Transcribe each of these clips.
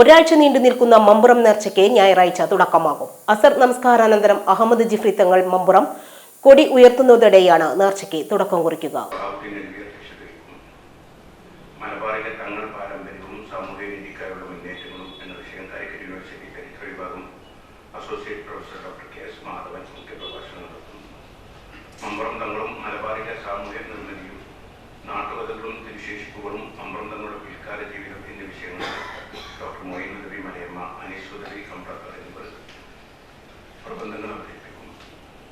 ഒരാഴ്ച നീണ്ടു നിൽക്കുന്ന മമ്പുറം നേർച്ചയ്ക്ക് ഞായറാഴ്ച തുടക്കമാകും. അസർ നമസ്കാരാനന്തരം അഹമ്മദ് ജിഫ്രി തങ്ങൾ മമ്പുറം കൊടി ഉയർത്തുന്നതോടെയാണ് നേർച്ചയ്ക്ക് തുടക്കം കുറിക്കുക. മലബാറിലെ തങ്ങൾ പാരമ്പര്യവും എന്ന വിഷയം associate professor doctor K S Madhavan മുഖ്യപ്രഭാഷണം നടത്തുന്നു. മമ്പുറം തങ്ങളും മലബാറിലെ സാമൂഹ്യ നിർമ്മിതിയും നാട്ടുകഥകളും വിശേഷിപ്പുകളും മമ്പറം തങ്ങളുടെ പിൽക്കാല ജീവിതം എന്നീ വിഷയങ്ങളിൽ ഡോക്ടർ മൊയ്ൻ ഉദവി മലയമ്മ അനീഷ് ഉദവി കമ്പ്രക്കർ എന്നിവർ പ്രബന്ധങ്ങൾ അവതരിപ്പിക്കും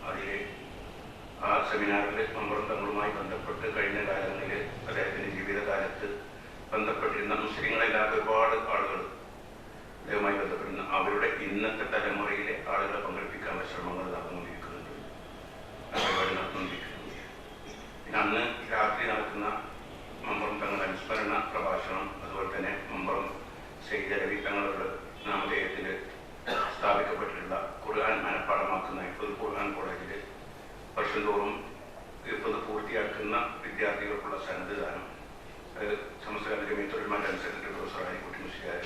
അതിലെ ആ സെമിനാറിലെ മമ്പറം ബന്ധപ്പെട്ട് കഴിഞ്ഞ കാലങ്ങളിൽ അദ്ദേഹത്തിന്റെ ജീവിതകാലത്ത് ബന്ധപ്പെട്ടിരുന്ന തന്നെ മമ്പറം സെയ്ദ് രവി തങ്ങളുടെ നാമധേയത്തിൽ സ്ഥാപിക്കപ്പെട്ടിട്ടുള്ള ഖുർആൻ മനഃപ്പാടമാക്കുന്ന ഇപ്പോൾ ഖുർആൻ കോളേജിൽ വർഷം തോറും ഇപ്പോൾ പൂർത്തിയാക്കുന്ന വിദ്യാർത്ഥികൾക്കുള്ള സന്നദ്ധദാനം അത് സംസ്ഥാന ജമീത്തൊഴിൽ general secretary professor Alikutty Musliyar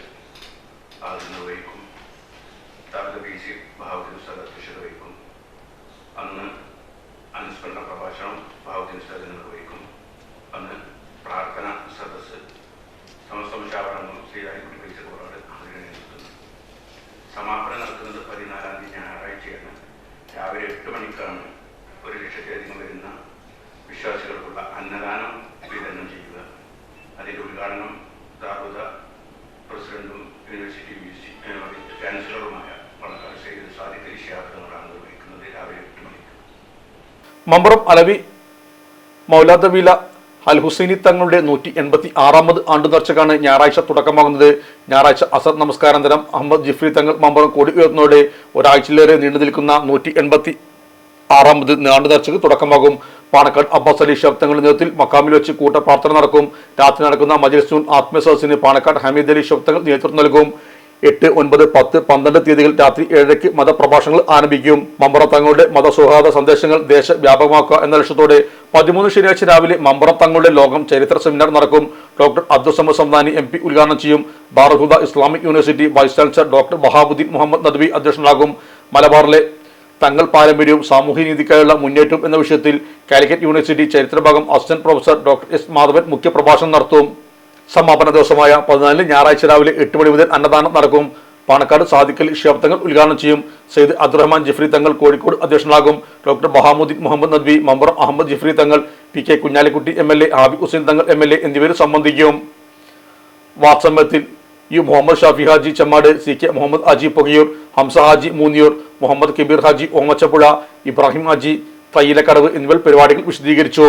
ആദ്യം നിർവഹിക്കും. താരത ബി സി ബഹാവുദ്ദീൻ ഉസ്താദ് അധ്യക്ഷത വഹിക്കും. അന്ന് അനുസ്മരണ പ്രഭാഷണം ബഹാവുദ്ദീൻ ഉസ്താദ് നിർവഹിക്കും. അന്ന് പ്രാർത്ഥന സദസ്സ് സമസ്ത നടക്കുന്നത് രാവിലെ വിശ്വാസികൾക്കുള്ള അന്നദാനം വിതരണം ചെയ്യുക. പ്രസിഡന്റും യൂണിവേഴ്സിറ്റി രാവിലെ മമ്പുറം അലവി മൗലാദവീല അൽ ഹുസൈനി തങ്ങളുടെ നൂറ്റി എൺപത്തി ആറാമത് ആണ്ട് നേർച്ചക്കാണ് ഞായറാഴ്ച തുടക്കമാകുന്നത്. ഞായറാഴ്ച അസർ നമസ്കാരാന്തരം അഹമ്മദ് ജിഫ്രി തങ്ങൾ മമ്പറം കൊടി ഉയർത്തുന്നതോടെ ഒരാഴ്ചയിലേറെ നീണ്ടു നിൽക്കുന്ന നൂറ്റി എൺപത്തി ആറാമത് ആണ്ട് നേർച്ചയ്ക്ക് തുടക്കമാകും. പാണക്കാട് അബ്ബാസ് അലി ഷബ് തങ്ങളുടെ നേതൃത്വത്തിൽ മക്കാമിൽ വെച്ച് കൂട്ട പ്രാർത്ഥന നടക്കും. രാത്രി നടക്കുന്ന മജലിസൂൺ ആത്മസദസ്സിന് പാണക്കാട് ഹമീദ് അലി ഷബ് തങ്ങൾ നേതൃത്വം നൽകും. എട്ട് ഒൻപത് പത്ത് പന്ത്രണ്ട് തീയതികൾ രാത്രി ഏഴരയ്ക്ക് മതപ്രഭാഷണങ്ങൾ ആരംഭിക്കും. മമ്പറ തങ്ങളുടെ മതസൗഹാർദ്ദ സന്ദേശങ്ങൾ ദേശവ്യാപകമാക്കുക എന്ന ലക്ഷ്യത്തോടെ പതിമൂന്ന് ശനിയാഴ്ച രാവിലെ മമ്പറ തങ്ങളുടെ ലോകം ചരിത്ര സെമിനാർ നടക്കും. Doctor Abdussamad Samadani M P ഉദ്ഘാടനം ചെയ്യും. ബാർഹുദ Islamic university vice chancellor doctor Bahauddeen Muhammad Nadvi അധ്യക്ഷനാകും. മലബാറിലെ തങ്ങൾ പാരമ്പര്യവും സാമൂഹ്യ നീതിക്കായുള്ള മുന്നേറ്റം എന്ന വിഷയത്തിൽ Calicut university ചരിത്രഭാഗം assistant professor doctor S Madhavan മുഖ്യപ്രഭാഷണം നടത്തും. സമാപന ദിവസമായ പതിനാലിന് ഞായറാഴ്ച രാവിലെ എട്ട് മണി മുതൽ അന്നദാനം നടക്കും. പാണക്കാട് സാദിക്കൽ ഷിഹാബ് തങ്ങൾ ഉദ്ഘാടനം ചെയ്യും. Syed Abdurahman Jifri Thangal Kozhikode അധ്യക്ഷനാകും. Doctor Bahauddeen Muhammad Nadvi Mamburam Ahmed Jifri Thangal P K Kunhalikutty M L A Habi Hussain Thangal M L A എന്നിവർ സംബന്ധിക്കും. വാത്സമ്യത്തിൽ U Muhammad Shafi Haji Chemmad C K Muhammad Haji Pukayoor Hamza Haji Moonniyur Muhammad Kabeer Haji Omachappuzha Ibrahim Haji Thayyilakkadavu എന്നിവർ പരിപാടികൾ വിശദീകരിച്ചു.